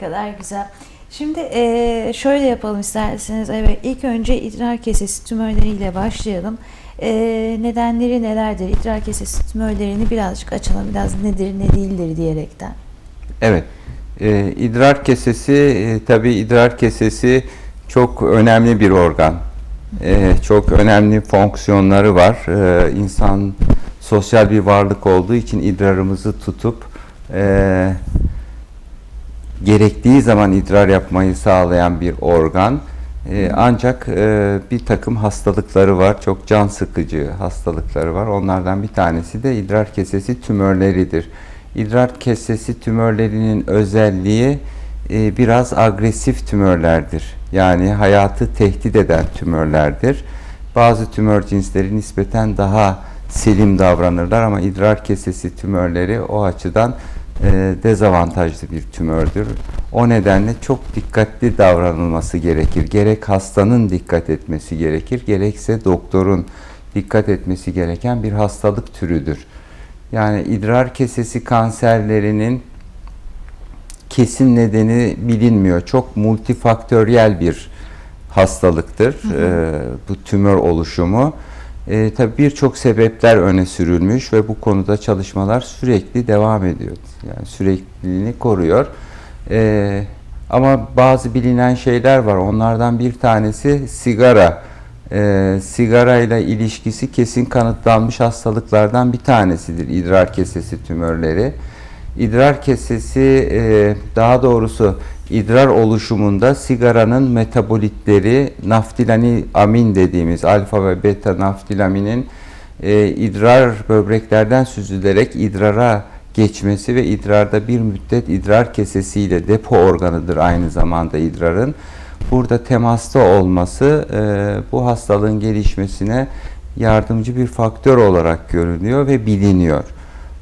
kadar güzel. Şimdi eee, şöyle yapalım isterseniz. Evet, ilk önce idrar kesesi tümörleriyle başlayalım. Eee, nedenleri nelerdir? İdrar kesesi tümörlerini birazcık açalım. Biraz nedir, ne değildir diyerekten. Evet. Ee, idrar kesesi, e, tabii idrar kesesi çok önemli bir organ. Ee, çok önemli fonksiyonları var. Ee, insan sosyal bir varlık olduğu için idrarımızı tutup e, gerektiği zaman idrar yapmayı sağlayan bir organ. Ee, ancak e, bir takım hastalıkları var. Çok can sıkıcı hastalıkları var. Onlardan bir tanesi de idrar kesesi tümörleridir. İdrar kesesi tümörlerinin özelliği e, biraz agresif tümörlerdir. Yani hayatı tehdit eden tümörlerdir. Bazı tümör cinsleri nispeten daha selim davranırlar ama idrar kesesi tümörleri o açıdan e, dezavantajlı bir tümördür. O nedenle çok dikkatli davranılması gerekir. Gerek hastanın dikkat etmesi gerekir, gerekse doktorun dikkat etmesi gereken bir hastalık türüdür. Yani idrar kesesi kanserlerinin kesin nedeni bilinmiyor. Çok multifaktöriyel bir hastalıktır e, bu tümör oluşumu. E, tabii birçok sebepler öne sürülmüş ve bu konuda çalışmalar sürekli devam ediyor. Yani sürekliliğini koruyor. E, ama bazı bilinen şeyler var. Onlardan bir tanesi sigara. E, sigara ile ilişkisi kesin kanıtlanmış hastalıklardan bir tanesidir idrar kesesi tümörleri. İdrar kesesi e, daha doğrusu idrar oluşumunda sigaranın metabolitleri naftilani amin dediğimiz alfa ve beta naftilaminin e, idrar böbreklerden süzülerek idrara geçmesi ve idrarda bir müddet idrar kesesiyle depo organıdır aynı zamanda idrarın. Burada temasta olması e, bu hastalığın gelişmesine yardımcı bir faktör olarak görünüyor ve biliniyor.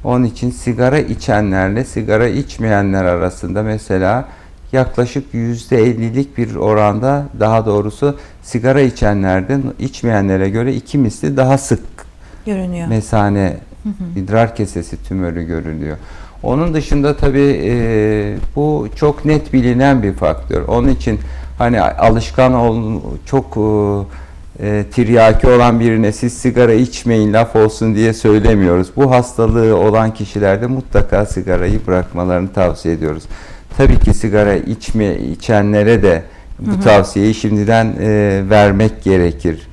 Onun için sigara içenlerle sigara içmeyenler arasında mesela yaklaşık %50'lik bir oranda daha doğrusu sigara içenlerden içmeyenlere göre iki misli daha sık Görünüyor. mesane idrar kesesi tümörü görülüyor. Onun dışında tabii e, bu çok net bilinen bir faktör. Onun için hani alışkan ol, çok e, e, tiryaki olan birine siz sigara içmeyin laf olsun diye söylemiyoruz. Bu hastalığı olan kişilerde mutlaka sigarayı bırakmalarını tavsiye ediyoruz. Tabii ki sigara içme içenlere de bu tavsiyeyi şimdiden e, vermek gerekir.